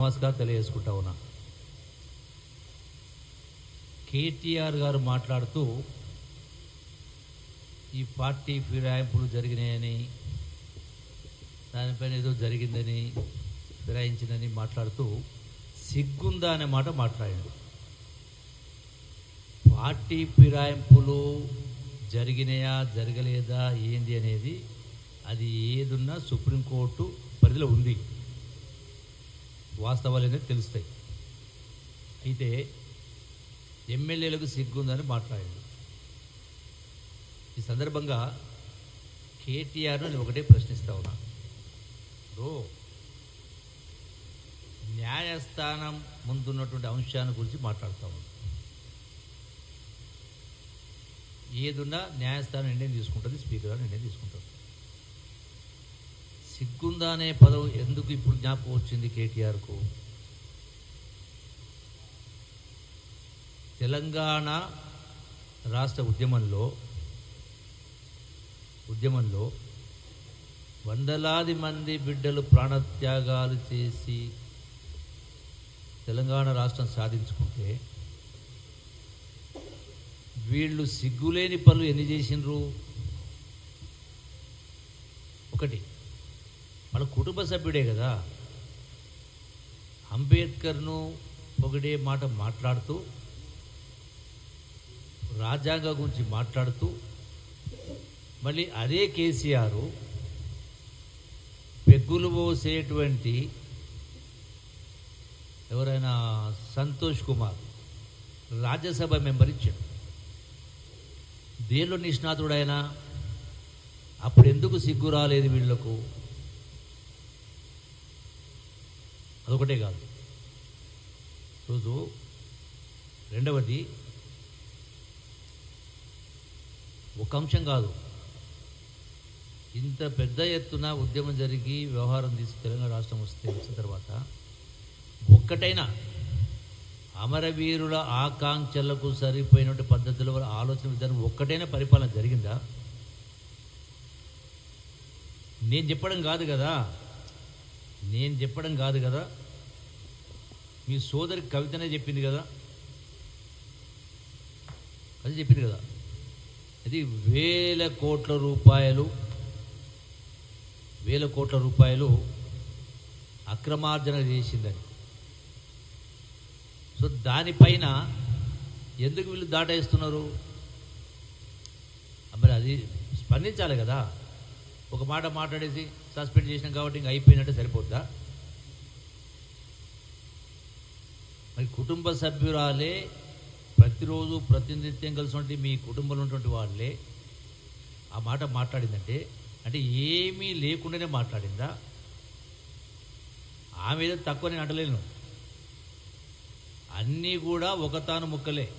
నమస్కారం తెలియజేసుకుంటా ఉన్నా. కేటీఆర్ గారు మాట్లాడుతూ ఈ పార్టీ ఫిరాయింపులు జరిగినాయని దానిపైన ఏదో జరిగిందని ఫిరాయించిందని మాట్లాడుతూ సిగ్గుందా అనే మాట మాట్లాడాడు. పార్టీ ఫిరాయింపులు జరిగినాయా జరగలేదా ఏంది అనేది అది ఏదున్నా సుప్రీంకోర్టు పరిధిలో ఉంది. వాస్తవాలు అనేది తెలుస్తాయి. అయితే ఎమ్మెల్యేలకు సిగ్గుందని మాట్లాడాడు. ఈ సందర్భంగా కేటీఆర్ను నేను ఒకటే ప్రశ్నిస్తా ఉన్నా. ఇప్పుడు న్యాయస్థానం ముందున్నటువంటి అంశాన్ని గురించి మాట్లాడుతా ఉన్నాం. ఏదున్నా న్యాయస్థానం నిర్ణయం తీసుకుంటుంది స్పీకర్ నిర్ణయం తీసుకుంటారు. సిగ్గుందా అనే పదం ఎందుకు ఇప్పుడు జ్ఞాపకం వచ్చింది కేటీఆర్కు? తెలంగాణ రాష్ట్ర ఉద్యమంలో ఉద్యమంలో వందలాది మంది బిడ్డలు ప్రాణత్యాగాలు చేసి తెలంగాణ రాష్ట్రం సాధించుకుంటే వీళ్ళు సిగ్గులేని పనులు ఎన్ని చేసిండ్రు ఒకటి మన కుటుంబ సభ్యుడే కదా. అంబేద్కర్ను ఒకటే మాట మాట్లాడుతూ రాజ్యాంగం గురించి మాట్లాడుతూ మళ్ళీ అదే కేసీఆర్ పెగ్గులు పోసేటువంటి ఎవరైనా సంతోష్ కుమార్ రాజ్యసభ మెంబర్ ఇచ్చాడు. దేనిలో నిష్ణాతుడైనా? అప్పుడు ఎందుకు సిగ్గు రాలేదు వీళ్ళకు అదొకటే కాదు. రోజు రెండవది ఒక అంశం కాదు. ఇంత పెద్ద ఎత్తున ఉద్యమం జరిగి వ్యవహారం తీసి తెలంగాణ రాష్ట్రం వస్తే వచ్చిన తర్వాత ఒక్కటైనా అమరవీరుల ఆకాంక్షలకు సరిపోయినటువంటి పద్ధతిలో ఆలోచన విధానం ఒక్కటైనా పరిపాలన జరిగిందా? నేను చెప్పడం కాదు కదా. నేను చెప్పడం కాదు కదా. మీ సోదరి కవితనే చెప్పింది కదా? అది చెప్పింది కదా? అది వేల కోట్ల రూపాయలు వేల కోట్ల రూపాయలు అక్రమార్జన చేసిందని. సో దానిపైన ఎందుకు వీళ్ళు దాటేస్తున్నారు? మరి అది స్పందించాలి కదా. ఒక మాట మాట్లాడేసి సస్పెండ్ చేసినాం కాబట్టి ఇంక అయిపోయినట్టే సరిపోద్దా? మరి కుటుంబ సభ్యురాలే ప్రతిరోజు ప్రతినిత్యం కలిసినటువంటి మీ కుటుంబంలో ఉన్నటువంటి వాళ్ళే ఆ మాట మాట్లాడిందంటే అంటే ఏమీ లేకుండానే మాట్లాడిందా? ఆమె ఏదో తక్కువ నేను అంటలేను. అన్నీ కూడా ఒక తాను ముక్కలే.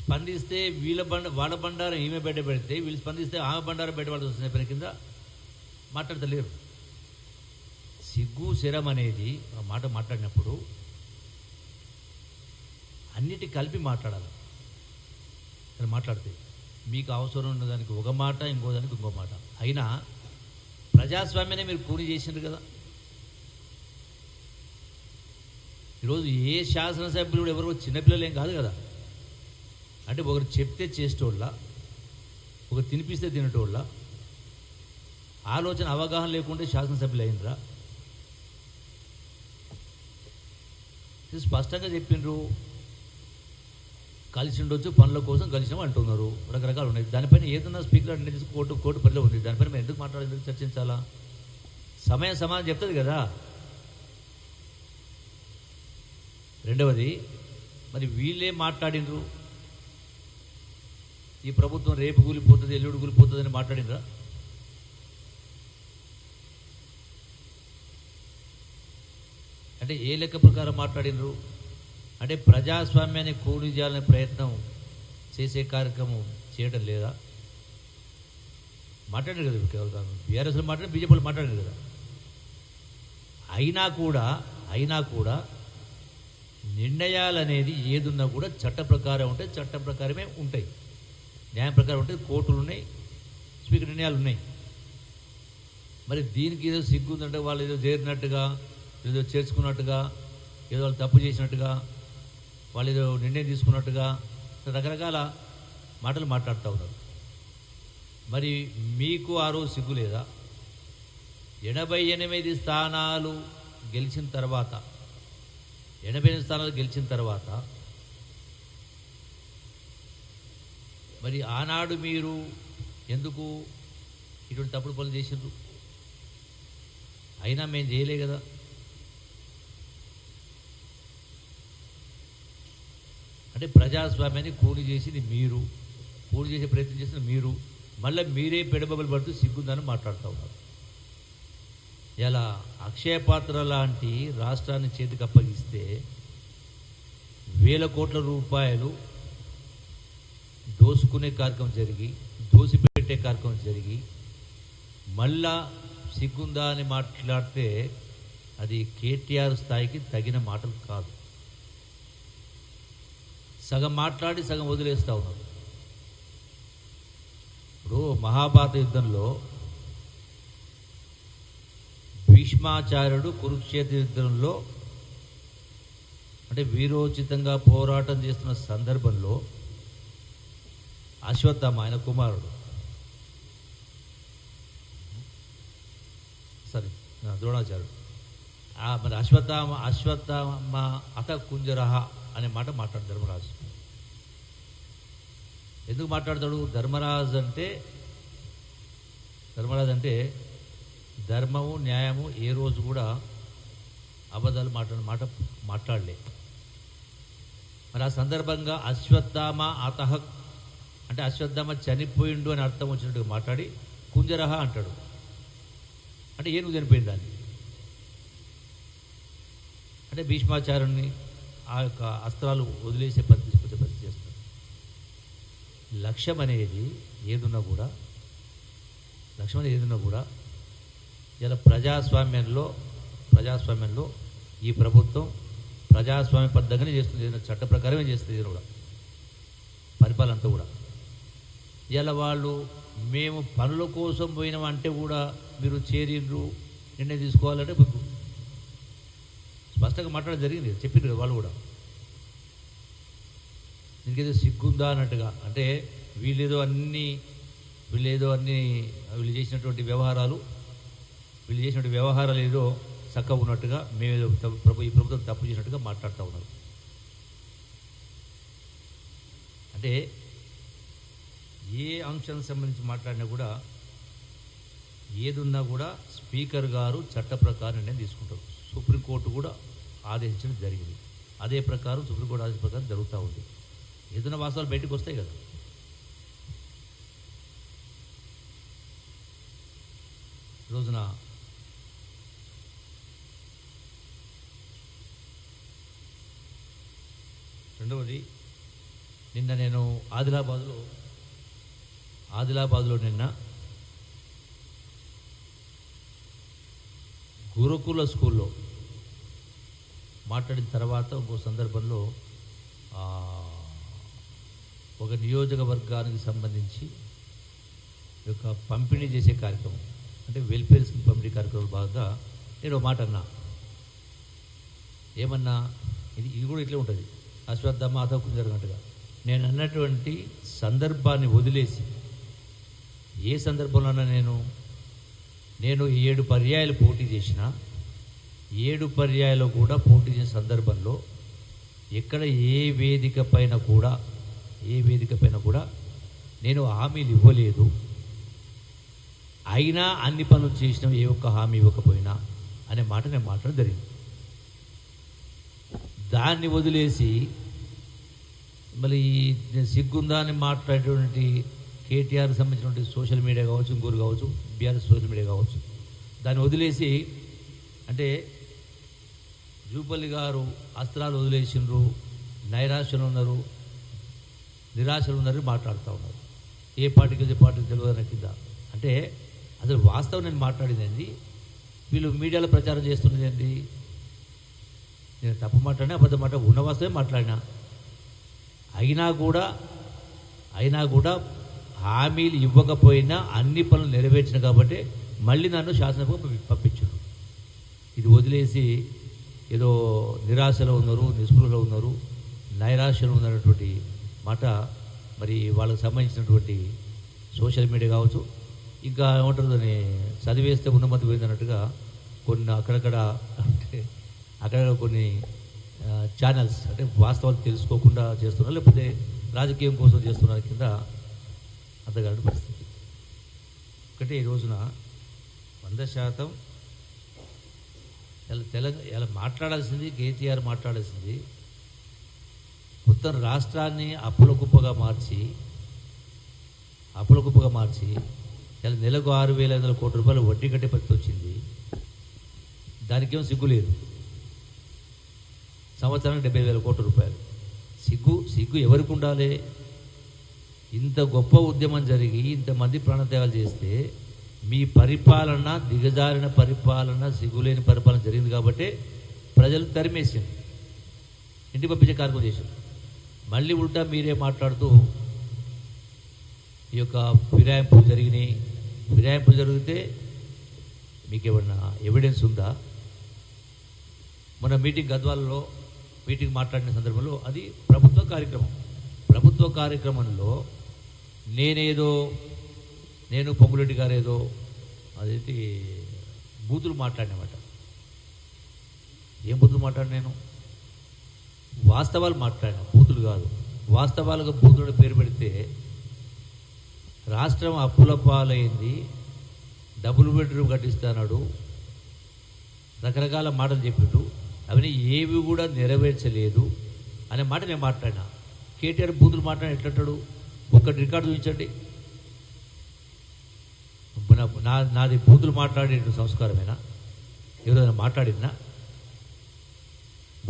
స్పందిస్తే వీళ్ళ బండ వాళ్ళ బండారం ఈమె బయట పెడితే వీళ్ళు స్పందిస్తే ఆమె బండారం బయటపడాల్సి వస్తుంది పని కింద మాట్లాడతలేరు. సిగ్గు శిరం అనేది మాట మాట్లాడినప్పుడు అన్నిటి కలిపి మాట్లాడాలి. ఇక్కడ మాట్లాడితే మీకు అవసరం ఉన్న దానికి ఒక మాట ఇంకో దానికి ఇంకో మాట. అయినా ప్రజాస్వామ్యనే మీరు కూని చేసిండ్రు కదా. ఈరోజు ఏ శాసనసభ్యులు ఎవరు చిన్నపిల్లలు ఏం కాదు కదా. అంటే ఒకరు చెప్తే చేసేటోళ్ళ ఒకరు తినిపిస్తే తినేటోళ్ళ ఆలోచన అవగాహన లేకుంటే శాసనసభ్యులు అయినరా? స్పష్టంగా చెప్పిండ్రు. కలిసి ఉండొచ్చు పనుల కోసం కలిసినాం అంటున్నారు. రకరకాలు ఉన్నాయి. దానిపైన ఏదన్నా స్పీకర్ అంటే కోర్టు కోర్టు పరిధిలో ఉంది. దానిపైన మేము ఎందుకు మాట్లాడాలి ఎందుకు చర్చించాలా? సమయం సమాధానం చెప్తుంది కదా. రెండవది మరి వీళ్ళే మాట్లాడినరు ఈ ప్రభుత్వం రేపు కూలిపోతుంది ఎల్లుడు కూలిపోతుంది అని మాట్లాడినరా అంటే ఏ లెక్క ప్రకారం మాట్లాడినరు? అంటే ప్రజాస్వామ్యాన్ని కూలి చేయాలనే ప్రయత్నం చేసే కార్యక్రమం చేయడం లేదా? మాట్లాడారు కదా బీఆర్ఎస్లో మాట్లాడి బీజేపీలో మాట్లాడారు కదా. అయినా కూడా అయినా కూడా నిర్ణయాలు అనేది ఏదున్నా కూడా చట్ట ప్రకారం ఉంటే చట్ట ప్రకారమే ఉంటాయి. న్యాయం ప్రకారం ఉంటే కోర్టులు ఉన్నాయి స్పీకర్ నిర్ణయాలు ఉన్నాయి. మరి దీనికి ఏదో సిగ్గుందంటే వాళ్ళు ఏదో చేరినట్టుగా ఏదో చేర్చుకున్నట్టుగా ఏదో వాళ్ళు తప్పు చేసినట్టుగా వాళ్ళు ఏదో నిర్ణయం తీసుకున్నట్టుగా రకరకాల మాటలు మాట్లాడుతూ ఉన్నారు. మరి మీకు ఆ రోజు సిగ్గు లేదా? ఎనభై ఎనిమిది స్థానాలు గెలిచిన తర్వాత ఎనభై ఎనిమిది స్థానాలు గెలిచిన తర్వాత మరి ఆనాడు మీరు ఎందుకు ఇటువంటి తప్పుడు పనులు చేసిండ్రు? అయినా మేము చేయలే కదా. అంటే ప్రజాస్వామ్యాన్ని కూలి చేసింది మీరు కూలి చేసే ప్రయత్నం చేసిన మీరు మళ్ళీ మీరే పెడబబలు పడుతూ సిగ్గుందని మాట్లాడుతూ ఉన్నారు. ఇలా అక్షయ పాత్ర లాంటి రాష్ట్రాన్ని చేతికి అప్పగిస్తే వేల కోట్ల రూపాయలు దోసుకునే కార్యక్రమం జరిగి దోసిపెట్టే కార్యక్రమం జరిగి మళ్ళా సిగ్గుందా అని మాట్లాడితే అది కేటీఆర్ స్థాయికి తగిన మాటలు కాదు. సగం మాట్లాడి సగం వదిలేస్తూ ఉన్నారు ఇప్పుడు మహాభారత యుద్ధంలో భీష్మాచార్యుడు కురుక్షేత్ర యుద్ధంలో అంటే వీరోచితంగా పోరాటం చేస్తున్న సందర్భంలో అశ్వత్థామ ఆయన కుమారుడు. సరే ద్రోణాచార్యుడు. మరి అశ్వత్థామ అశ్వత్థామ అత కుంజరహ అనే మాట మాట్లాడు ధర్మరాజు. ఎందుకు మాట్లాడతాడు? ధర్మరాజు అంటే ధర్మరాజు అంటే ధర్మము న్యాయము ఏ రోజు కూడా అబద్ధాలు మాట్లాడిన మాట మాట్లాడలే. మరి ఆ సందర్భంగా అశ్వత్థామ అతహ అంటే అశ్వత్థామ చనిపోయిండు అని అర్థం వచ్చినట్టుగా మాట్లాడి కుంజరహ అంటాడు. అంటే ఏనుగు చనిపోయింది దాన్ని? అంటే భీష్మాచార్యుని ఆ యొక్క అస్త్రాలు వదిలేసే పరిస్థితి తీసుకొచ్చే పరిస్థితి చేస్తారు లక్ష్యం అనేది ఏదున్నా కూడా లక్ష్యం అనేది ఏదున్నా కూడా ఇలా ప్రజాస్వామ్యంలో ప్రజాస్వామ్యంలో ఈ ప్రభుత్వం ప్రజాస్వామ్య పద్ధతిగానే చేస్తుంది. ఏదైనా చట్ట ప్రకారమే చేస్తుంది ఇది కూడా. పరిపాలనంతా కూడా. ఇలా వాళ్ళు మేము పనుల కోసం పోయినాం అంటే కూడా మీరు చేరిండ్రు నిర్ణయం తీసుకోవాలంటే స్పష్టంగా మాట్లాడడం జరిగింది. చెప్పింది కదా వాళ్ళు కూడా. దీనికేదో సిగ్గుందా అన్నట్టుగా. అంటే వీళ్ళేదో అన్ని వీళ్ళేదో అన్ని వీళ్ళు చేసినటువంటి వ్యవహారాలు వీళ్ళు చేసినటువంటి వ్యవహారాలు ఏదో చక్కగా ఉన్నట్టుగా మేమేదో ప్రభు ఈ ప్రభుత్వం తప్పు చేసినట్టుగా మాట్లాడుతూ ఉన్నారు అంటే ఏ అంశానికి సంబంధించి మాట్లాడినా కూడా ఏదున్నా కూడా స్పీకర్ గారు చట్ట ప్రకారం నిర్ణయం తీసుకుంటారు. సుప్రీంకోర్టు కూడా ఆదేశించడం జరిగింది. అదే ప్రకారం సుప్రీంకోర్టు ఆదేశం ప్రకారం జరుగుతూ ఉంది. ఏదైనా వాస్తవాలు బయటకు వస్తాయి కదా. రోజున రెండవది నిన్న నేను ఆదిలాబాద్లో ఆదిలాబాద్లో నిన్న గురుకుల స్కూల్లో మాట్లాడిన తర్వాత ఇంకో సందర్భంలో ఒక నియోజకవర్గానికి సంబంధించి యొక్క పంపిణీ చేసే కార్యక్రమం అంటే వెల్ఫేర్ స్కీమ్ పంపిణీ కార్యక్రమం భాగంగా నేను మాట అన్నా. ఏమన్నా? ఇది ఇది కూడా ఇట్లే ఉంటుంది. అశ్వత్థమ్మ అతకు జరిగినట్టుగా. నేను అన్నటువంటి సందర్భాన్ని వదిలేసి ఏ సందర్భంలోనైనా నేను నేను ఏడు పర్యాయాలు పోటీ చేసినా ఏడు పర్యాయాలు కూడా పోటీ చేసిన సందర్భంలో ఎక్కడ ఏ వేదిక పైన కూడా ఏ వేదిక పైన కూడా నేను హామీలు ఇవ్వలేదు. అయినా అన్ని పనులు చేసిన ఏ ఒక్క హామీ ఇవ్వకపోయినా అనే మాట నేను మాట్లాడడం జరిగింది. దాన్ని వదిలేసి మళ్ళీ ఈ సిగ్గుందా అని మాట్లాడేటువంటి కేటీఆర్ సంబంధించినటువంటి సోషల్ మీడియా కావచ్చు ఇంకోరు కావచ్చు బీఆర్ఎస్ సోషల్ మీడియా కావచ్చు దాన్ని వదిలేసి అంటే జూపల్లి గారు అస్త్రాలు వదిలేసిండ్రు నైరాశ్యలు ఉన్నారు నిరాశలు ఉన్నారు మాట్లాడుతూ ఉన్నారు. ఏ పార్టీకి ఏ పార్టీకి తెలియదు కింద అంటే అసలు వాస్తవం నేను మాట్లాడిందండి వీళ్ళు మీడియాలో ప్రచారం చేస్తున్నదండి నేను తప్పు మాట్లాడినా అబద్ధం మాట ఉన్న వాస్తవే మాట్లాడినా. అయినా కూడా అయినా కూడా హామీలు ఇవ్వకపోయినా అన్ని పనులు నెరవేర్చిన కాబట్టి మళ్ళీ నన్ను శాసనసభకు పంపి- పంపించారు ఇది వదిలేసి ఏదో నిరాశలో ఉన్నారు నిస్పృహలో ఉన్నారు నైరాశ్యలో ఉన్నటువంటి మాట మరి వాళ్ళకి సంబంధించినటువంటి సోషల్ మీడియా కావచ్చు ఇంకా ఏమంటారు దాన్ని చదివేస్తే ఉన్నమతి పోయిందన్నట్టుగా కొన్ని అక్కడక్కడ అంటే అక్కడక్కడ కొన్ని ఛానల్స్ అంటే వాస్తవాలు తెలుసుకోకుండా చేస్తున్నారు లేకపోతే రాజకీయం కోసం చేస్తున్నారు కింద అంతగాని పరిస్థితి. ఒకటే ఈ రోజున వంద శాతం ఇలా తెలంగాణ ఇలా మాట్లాడాల్సింది కేటీఆర్ మాట్లాడాల్సింది మొత్తం రాష్ట్రాన్ని అప్పుల కుప్పగా మార్చి అప్పుల కుప్పగా మార్చి ఇలా నెలకు ఆరు వేల ఐదు వందల కోట్ల రూపాయలు వడ్డీ కట్టే పరిస్థితి వచ్చింది. దానికేం సిగ్గు లేదు. సంవత్సరానికి డెబ్బై వేల కోట్ల రూపాయలు. సిగ్గు సిగ్గు ఎవరికి ఉండాలి? ఇంత గొప్ప ఉద్యమం జరిగి ఇంతమంది ప్రాణత్యాగాలు చేస్తే మీ పరిపాలన దిగజారిన పరిపాలన సిగ్గులేని పరిపాలన జరిగింది కాబట్టి ప్రజలు తరిమేసింది ఇంటికి పంపించే కార్యక్రమం చేశారు మళ్ళీ ఉల్టా మీరే మాట్లాడుతూ ఈ యొక్క ఫిరాయింపులు జరిగినాయి. ఫిరాయింపులు జరిగితే మీకు ఏమన్నా ఎవిడెన్స్ ఉందా? మన మీటింగ్ గద్వాలలో మీటింగ్ మాట్లాడిన సందర్భంలో అది ప్రభుత్వ కార్యక్రమం. ప్రభుత్వ కార్యక్రమంలో నేనేదో నేను పొంగులెడ్డి గారు ఏదో అదైతే బూతులు మాట్లాడినమాట. ఏం బూతులు మాట్లాడి నేను? వాస్తవాలు మాట్లాడిన బూతులు కాదు. వాస్తవాలుగా బూతులు పేరు పెడితే రాష్ట్రం అప్పుల పాలైంది డబుల్ బెడ్రూమ్ కట్టిస్తాడు రకరకాల మాటలు చెప్పిండు అవన్నీ ఏవి కూడా నెరవేర్చలేదు అనే మాట నేను మాట్లాడినా. కేటీఆర్ బూతులు మాట్లాడిన ఎట్లంటాడు? ఒక్కటి రికార్డు చూపించండి. నా- నాది బూతులు మాట్లాడే సంస్కారమేనా? ఎవరైనా మాట్లాడినా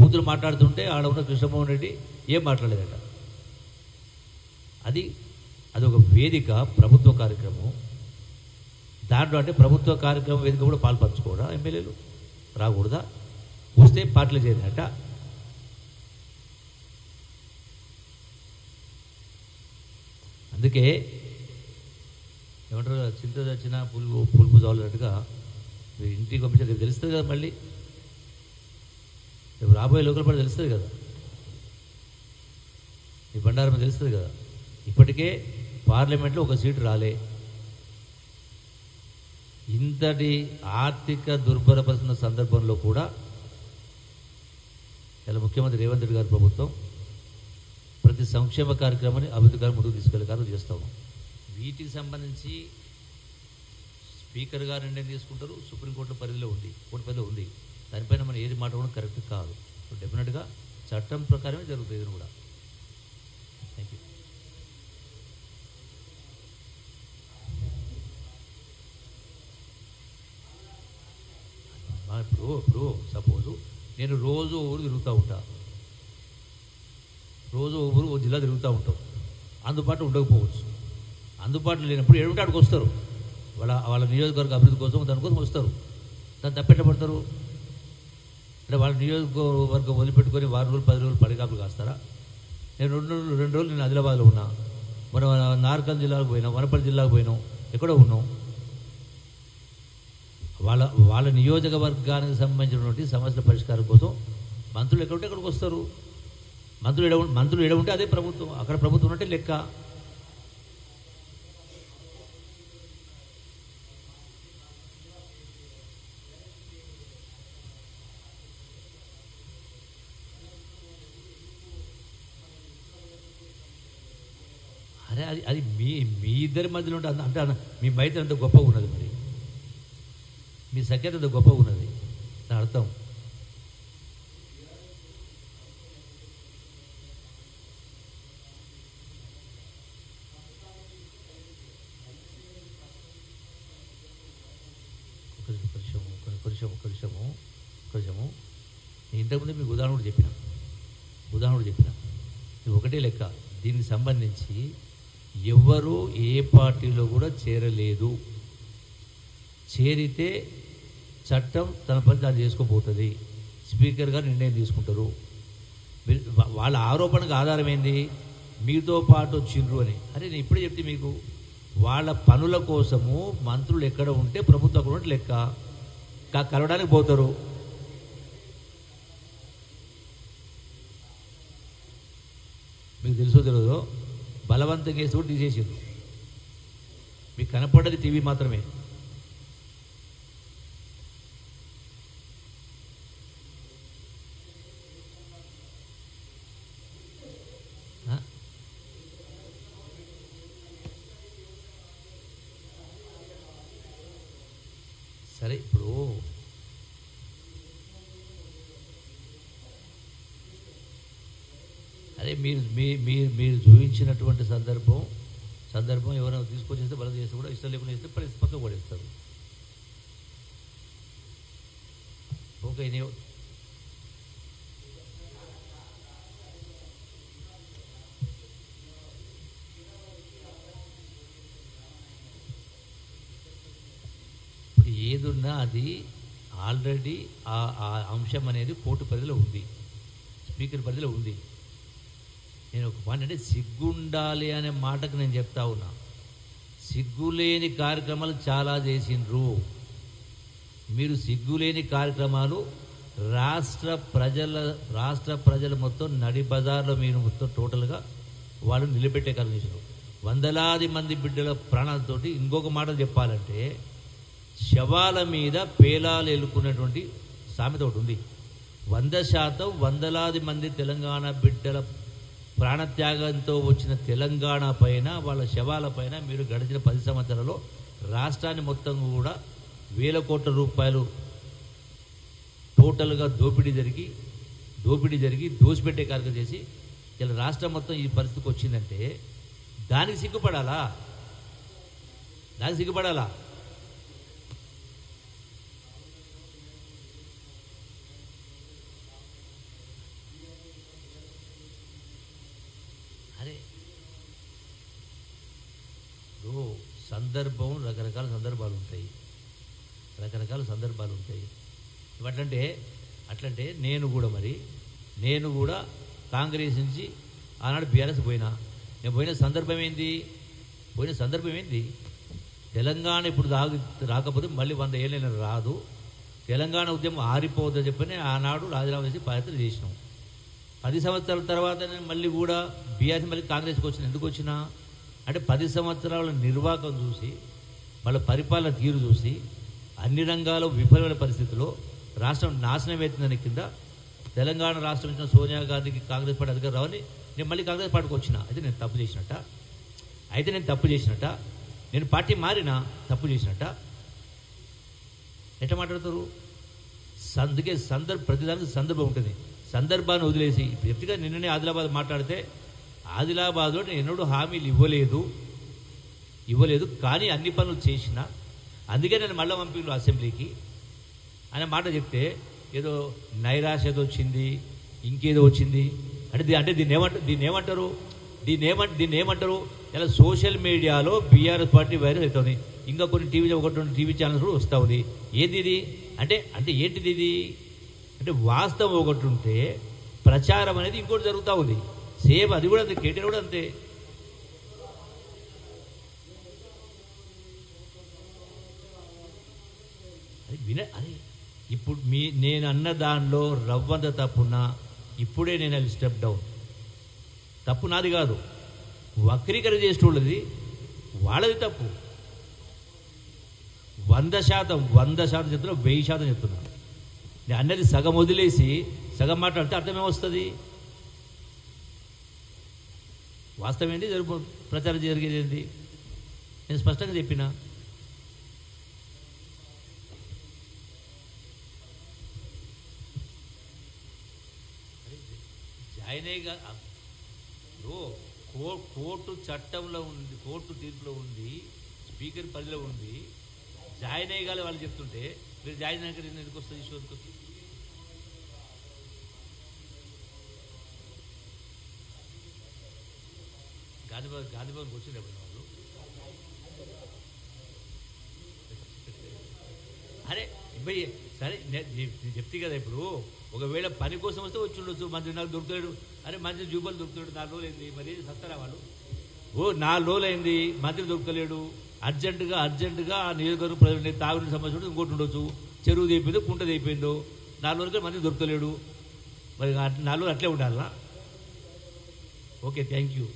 బూతులు మాట్లాడుతుంటే ఆడ ఉన్న కృష్ణమోహన్ రెడ్డి ఏం మాట్లాడలేదట? అది అది ఒక వేదిక ప్రభుత్వ కార్యక్రమం. దాంట్లో అంటే ప్రభుత్వ కార్యక్రమం వేదిక కూడా పాల్పంచుకోవడా ఎమ్మెల్యేలు? రాకూడదా? వస్తే పార్టీలు చేరినట్ట అందుకే ఏమంటారు? చింత చచ్చిన పులుపు పులుపు చాలన్నట్టుగా మీరు ఇంటికి పంపించారు. రేపు తెలుస్తుంది కదా మళ్ళీ. రేపు రాబోయే లోకల్ పాటు తెలుస్తుంది కదా. ఈ బండారం తెలుస్తుంది కదా. ఇప్పటికే పార్లమెంట్లో ఒక సీటు రాలే. ఇంతటి ఆర్థిక దుర్భరపరుస్తున్న సందర్భంలో కూడా ఇలా ముఖ్యమంత్రి రేవంత్ రెడ్డి గారి ప్రభుత్వం ప్రతి సంక్షేమ కార్యక్రమాన్ని అభివృద్ధి గారు ముందుకు తీసుకెళ్ళే కార్యం చేస్తాము వీటికి సంబంధించి స్పీకర్ గారు నిర్ణయం తీసుకుంటారు? సుప్రీంకోర్టు పరిధిలో ఉంది. కోర్టు పరిధిలో ఉంది. దానిపైన మనం ఏది మాట్లాడడం కరెక్ట్ కాదు. సో డెఫినెట్గా చట్టం ప్రకారమే జరుగుతుంది ఇది కూడా. థ్యాంక్ యూ ఇప్పుడు ఇప్పుడు సపోజు నేను రోజు ఊరు తిరుగుతూ ఉంటా. రోజు ఊరు ఓ జిల్లా తిరుగుతూ ఉంటాం. అందుబాటు ఉండకపోవచ్చు. అందుబాటులో లేనప్పుడు ఏడుంటే వస్తారు. వాళ్ళ వాళ్ళ నియోజకవర్గ అభివృద్ధి కోసం దానికోసం వస్తారు. దాన్ని తప్పెట్టబడతారు. అంటే వాళ్ళ నియోజకవర్గం వదిలిపెట్టుకొని వారం రోజులు పది రోజులు పడిగాపులు కాస్తారా? నేను రెండు రోజులు రెండు రోజులు నేను ఆదిలాబాద్లో ఉన్నా. మనం నార్కల్ జిల్లాకు పోయినాం వనపల్లి జిల్లాకు పోయినాం ఎక్కడో ఉన్నాం. వాళ్ళ వాళ్ళ నియోజకవర్గానికి సంబంధించినటువంటి సమస్యల పరిష్కారం కోసం మంత్రులు ఎక్కడుంటే అక్కడికి వస్తారు. మంత్రులు ఎడ మంత్రులు ఎడ ఉంటే అదే ప్రభుత్వం. అక్కడ ప్రభుత్వం ఉంటే లెక్క. అరే అది అది మీ మీ ఇద్దరి మధ్యలో ఉంటే అంటే మీ మైత్రి అంత గొప్పగా ఉన్నది మరి. మీ సఖ్యత అంత గొప్పగా ఉన్నది. దాని అర్థం. ఒక నిమిషము ఒక నిమిషం మీకు ఉదాహరణ కూడా చెప్పిన. ఉదాహరణ కూడా చెప్పిన ఒకటే లెక్క. దీనికి సంబంధించి ఎవ్వరూ ఏ పార్టీలో కూడా చేరలేదు. చేరితే చట్టం తన పని తాను చేసుకోబోతుంది స్పీకర్ గారు నిర్ణయం తీసుకుంటారు. వాళ్ళ ఆరోపణకు ఆధారం ఏంది? మీతో పాటు వచ్చిండ్రు అని. అరే నేను ఇప్పుడే చెప్తే మీకు. వాళ్ళ పనుల కోసము మంత్రులు ఎక్కడ ఉంటే ప్రభుత్వం అక్కడ లెక్క. కా- కలవడానికి పోతారు మీకు తెలుసో తెలియదో బలవంతంగా వేసి కూడా తీసేసారు మీకు కనపడ్డది టీవీ మాత్రమే ఆ? సరే ఇప్పుడు మీరు మీ మీరు మీరు చూపించినటువంటి సందర్భం సందర్భం ఎవరైనా తీసుకొచ్చేస్తే బలం చేస్తే కూడా ఇష్టం లేకుండా చేస్తే పరిస్థితి కూడా పడేస్తారు. ఓకే నేను ఏదున్నా అది ఆల్రెడీ ఆ ఆ అంశం అనేది కోర్టు పరిధిలో ఉంది. స్పీకర్ పరిధిలో ఉంది. నేను ఒక పని అంటే సిగ్గుండాలి అనే మాటకు నేను చెప్తా ఉన్నా. సిగ్గులేని కార్యక్రమాలు చాలా చేసిండ్రు. మీరు సిగ్గులేని కార్యక్రమాలు రాష్ట్ర ప్రజల రాష్ట్ర ప్రజలు మొత్తం నడి బజార్లో మీరు మొత్తం టోటల్గా వాళ్ళు నిలబెట్టే కలిగించారు వందలాది మంది బిడ్డల ప్రాణాలతో ఇంకొక మాట చెప్పాలంటే శవాల మీద పేలాలు ఎలుకున్నటువంటి సామెత ఒకటి ఉంది. వంద శాతం వందలాది మంది తెలంగాణ బిడ్డల ప్రాణత్యాగంతో వచ్చిన తెలంగాణ పైన వాళ్ళ శవాల పైన మీరు గడిచిన పది సంవత్సరాల్లో రాష్ట్రాన్ని మొత్తం కూడా వేల కోట్ల రూపాయలు టోటల్గా దోపిడీ జరిగి దోపిడీ జరిగి దోసిపెట్టే కార్యక్రమం చేసి ఇలా రాష్ట్రం మొత్తం ఈ పరిస్థితికి వచ్చిందంటే దానికి సిగ్గుపడాలా? దానికి సిగ్గుపడాలా అరే ఇప్పుడు సందర్భం రకరకాల సందర్భాలు ఉంటాయి. రకరకాల సందర్భాలు ఉంటాయి. ఇప్పుడు అట్లంటే అట్లంటే నేను కూడా మరి నేను కూడా కాంగ్రెస్ నుంచి ఆనాడు బీఆర్ఎస్ పోయినా. నేను పోయిన సందర్భం ఏంది? పోయిన సందర్భం ఏంది? తెలంగాణ ఇప్పుడు రాగు రాకపోతే మళ్ళీ వంద ఏళ్ళైనా రాదు. తెలంగాణ ఉద్యమం ఆరిపోవద్దని చెప్పని ఆనాడు రాజీనామా చేసి పాదయాత్ర చేసినాం. పది సంవత్సరాల తర్వాత నేను మళ్ళీ కూడా బీఆర్ఎస్ మళ్ళీ కాంగ్రెస్కి వచ్చిన ఎందుకు వచ్చినా? అంటే పది సంవత్సరాల నిర్వాహకం చూసి వాళ్ళ పరిపాలన తీరు చూసి అన్ని రంగాల్లో విఫలమైన పరిస్థితిలో రాష్ట్రం నాశనం అవుతుందని కింద తెలంగాణ రాష్ట్రం ఇచ్చిన సోనియా గాంధీకి కాంగ్రెస్ పార్టీ అధికారం రావని నేను మళ్ళీ కాంగ్రెస్ పార్టీకి వచ్చిన. అయితే నేను తప్పు చేసినట్ట అయితే నేను తప్పు చేసినట్ట నేను పార్టీ మారినా తప్పు చేసినట్ట ఎట్లా మాట్లాడతారు? అందుకే సందర్భ ప్రతిదానికి సందర్భం ఉంటుంది. సందర్భాన్ని వదిలేసి ఇప్పుడు చెప్తే నిన్ననే ఆదిలాబాద్ మాట్లాడితే ఆదిలాబాద్లో నేను ఎన్నడూ హామీలు ఇవ్వలేదు. ఇవ్వలేదు కానీ అన్ని పనులు చేసిన. అందుకే నేను మళ్ళీ పంపిండు అసెంబ్లీకి. అనే మాట చెప్తే ఏదో నైరాశ ఏదో వచ్చింది ఇంకేదో వచ్చింది. అంటే దీ- అంటే దీన్ని ఏమంటారు దీన్ని ఏమంటారు? దీన్ని ఏమంట దీన్ని ఏమంటారు? ఇలా సోషల్ మీడియాలో బీఆర్ఎస్ పార్టీ వైరస్ అవుతుంది. ఇంకా కొన్ని టీవీ ఒకటి రెండు టీవీ ఛానల్స్ కూడా వస్తూ ఉంది. ఏంది ఇది? అంటే అంటే ఏంటిది ఇది? అంటే వాస్తవం ఒకటి ఉంటే ప్రచారం అనేది ఇంకోటి జరుగుతూ ఉంది. సేమ్ అది కూడా అంతే కేటీఆర్ కూడా అంతే. అది విన ఇప్పుడు మీ నేను అన్న దానిలో రవ్వంత తప్పున ఇప్పుడే నేను అది స్టెప్ డౌన్ తప్పు నాది కాదు. వక్రీకరణ చేసేటోళ్ళది వాళ్ళది తప్పు. వంద శాతం వంద శాతం చెప్తున్నా వెయ్యి శాతం చెప్తున్నా. నేను అన్నది సగం వదిలేసి సగం మాట్లాడితే అర్థమేమొస్తుంది వాస్తవం ఏంటి? జరుపు ప్రచారం జరిగేది ఏంటి నేను స్పష్టంగా చెప్పిన. జాయిన్ అయ్యగా కో- కోర్టు చట్టంలో ఉంది కోర్టు తీర్పులో ఉంది స్పీకర్ పరిధిలో ఉంది. జాయిన్ అయ్యగాలి వాళ్ళు చెప్తుంటే మీరు జాయిన్ అయ్యాక ఎందుకు వస్తుంది ఇష్యూ ఎందుకు వస్తుంది? గాంధీభవన్ గాంధీభవన్కి వచ్చింది ఎప్పుడు వాళ్ళు. అరే ఇబ్బంది సరే నేను చెప్తే కదా ఇప్పుడు. ఒకవేళ పని కోసం వస్తే వచ్చి ఉండొచ్చు మంచి నాకు దొరుకుతాడు అరే మంచి జూబలు దొరుకుతాడు నాలుగు రోజులు అయింది మరి సస్తారా వాళ్ళు? ఓ నాలుగు రోజులు అయింది మంత్రి దొరకలేడు అర్జెంటుగా అర్జెంటుగా ఆ నియోజకవర్గం ప్రజలు తాగునీటి సమస్య ఉంటే ఇంకోటి ఉండొచ్చు. చెరువు తెయిపోయిందో కుంట అయిపోయిందో నాలుగు రోజులకి మంత్రి దొరకలేడు మరి నాలుగు రోజులు అట్లే ఉండాలా? Okay thank you.